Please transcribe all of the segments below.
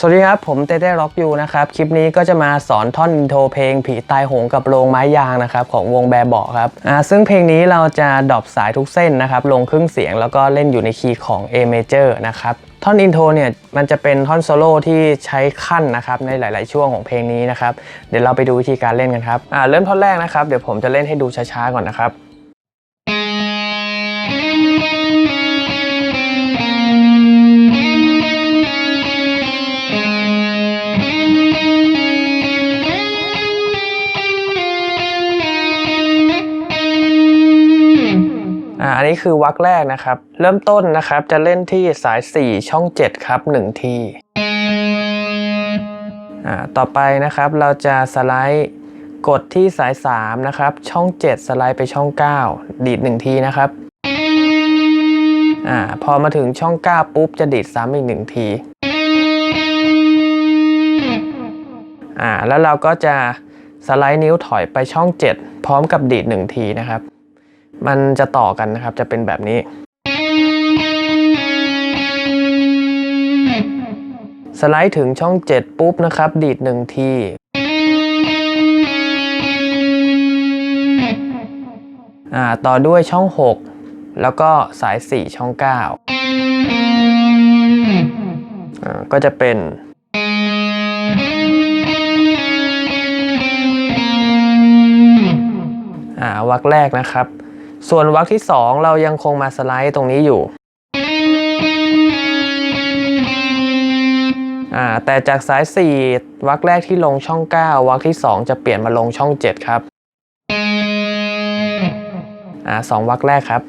สวัสดีครับ ผมเต้เต้ร็อกยูนะครับ คลิปนี้ก็จะมาสอนท่อนอินโทรเพลง ผีตายโหงกับโรงไม้ยางนะครับ ของวงแบร์เบาะครับอ่าซึ่งเพลงนี้เราจะดรอปสายทุกเส้นนะครับ ลงครึ่งเสียงแล้วก็เล่นอยู่ในคีย์ของ A major นะครับท่อนอินโทรเนี่ยมันจะเป็นท่อนโซโล่ที่ใช้ขั้นนะครับในหลาย ๆ ช่วงของเพลงนี้นะครับ เดี๋ยวเราไปดูวิธีการเล่นกันครับอ่าเริ่มท่อนแรกนะครับ เดี๋ยวผมจะเล่นให้ดูช้า ๆ ก่อนนะครับ อ่าอันนี้คือวรรคแรกนะครับ เริ่มต้นนะครับจะเล่นที่สาย 4 ช่อง 7 ครับ 1 ทีอ่าต่อไปนะครับเราจะสไลด์กดที่สาย 3 นะครับ ช่อง 7 สไลด์ไปช่อง 9 ดีด 1 ทีนะครับอ่าพอมาถึงช่อง 9 ปุ๊บจะดีดซ้ำอีก 1 ทีอ่าแล้วเราก็จะสไลด์นิ้วถอยไปช่อง 7 พร้อมกับดีด 1 ทีนะครับ มันจะต่อกันนะครับ จะเป็นแบบนี้ สไลด์ถึงช่อง 7 ปุ๊บนะครับ ดีด 1 ทีอ่าต่อด้วยช่อง 6 แล้วก็สาย 4 ช่อง9อ่าก็จะเป็นอ่าวรรคแรกนะครับ ส่วนวรรคที่ 2 เรายังคงมาสไลด์ตรงนี้อยู่แต่จากสาย 4วรรคแรกที่ลงช่อง 9วรรคที่ 2 จะเปลี่ยนมาลงช่อง 7 ครับอสองวรรคแรกครับ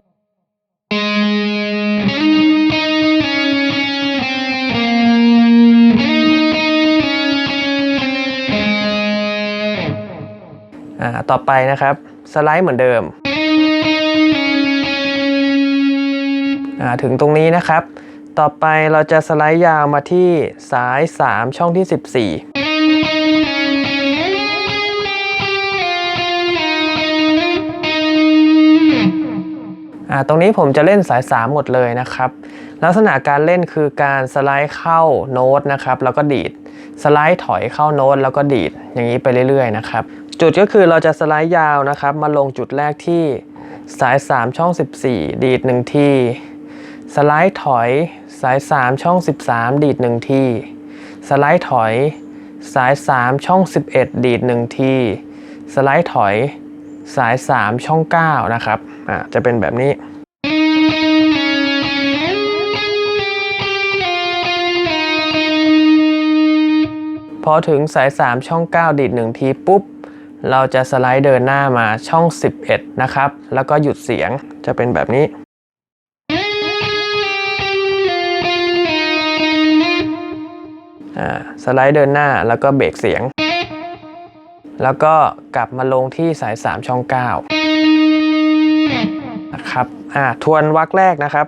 ต่อไปนะครับ สไลด์เหมือนเดิม ถึงตรงนี้นะครับ ต่อไปเราจะสไลด์ยาวมาที่สาย 3 ช่องที่ 14อ่ตรงนี้ผมจะเล่นสาย 3 หมดเลยนะครับ ลักษณะการเล่นคือการสไลด์เข้าโน้ตนะครับแล้วก็ดีด สไลด์ถอยเข้าโน้ตแล้วก็ดีด อย่างนี้ไปเรื่อยๆนะครับ จุดก็คือเราจะสไลด์ยาวนะครับ มาลงจุดแรกที่สาย 3 ช่อง 14 ดีด1ที สไลด์ถอย สาย 3 ช่อง 13 ดีด1ทีสไลด์ถอย สาย 3 ช่อง 11 ดีด1ทีสไลด์ถอย สาย 3 ช่อง 9 นะครับอ่าจะเป็นแบบนี้พอถึงสาย 3 ช่อง 9 ดีด1ทีปุ๊บ เราจะสไลด์เดินหน้ามาช่อง 11 นะครับ แล้วก็หยุดเสียงจะเป็นแบบนี้ สไลด์เดินหน้าแล้วก็เบรกเสียง แล้วก็กลับมาลงที่สาย 3 ช่อง 9 นะครับ อ่า ทวนวักแรกนะครับ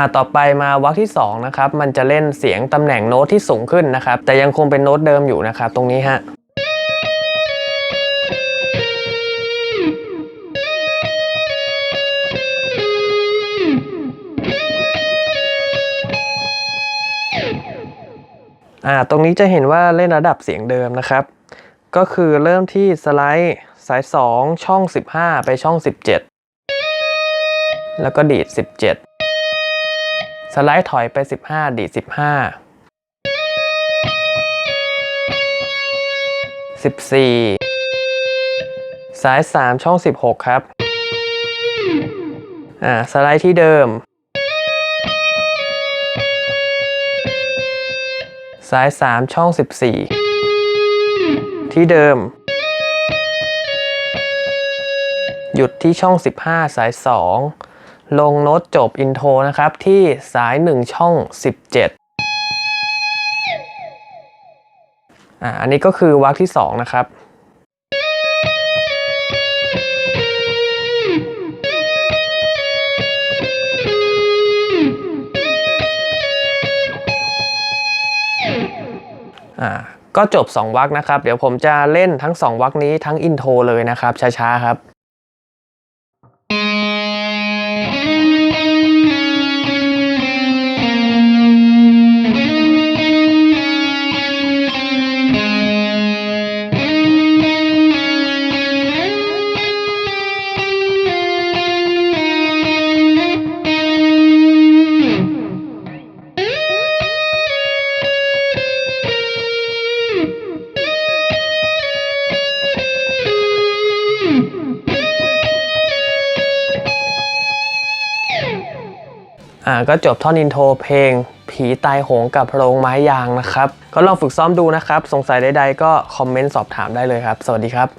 อ่าต่อไปมาวรรคที่2นะครับมันจะเล่นเสียงตำแหน่งโน้ตที่สูงขึ้นนะครับ แต่ยังคงเป็นโน้ตเดิมอยู่นะครับ ตรงนี้ฮะอ่าตรงนี้จะเห็นว่าเล่นระดับเสียงเดิมนะครับ ก็คือเริ่มที่สไลด์สาย 2 ช่อง 15 ไปช่อง 17 แล้วก็ดีด 17 สไลด์ถอยไป 15 ดี 15 14 สาย 3 ช่อง 16 ครับ อ่า สไลด์ที่เดิม สาย 3 ช่อง 14 ที่เดิม หยุดที่ช่อง 15 สาย 2 ลงโน้ตจบอินโทรนะครับ ที่สาย 1 ช่อง 17อ่าอันนี้ก็คือวรรคที่ 2 นะครับอ่าก็จบ 2วรรคนะครับ เดี๋ยวผมจะเล่นทั้ง 2วรรคนี้ทั้งอินโทรเลยนะครับ ช้า ๆ ครับ อ่าก็จบท่อนอินโทรเพลง ผีตายโหงกับโรงไม้ยางนะครับ ก็ลองฝึกซ้อมดูนะครับ สงสัยใดๆก็คอมเมนต์สอบถามได้เลยครับ สวัสดีครับ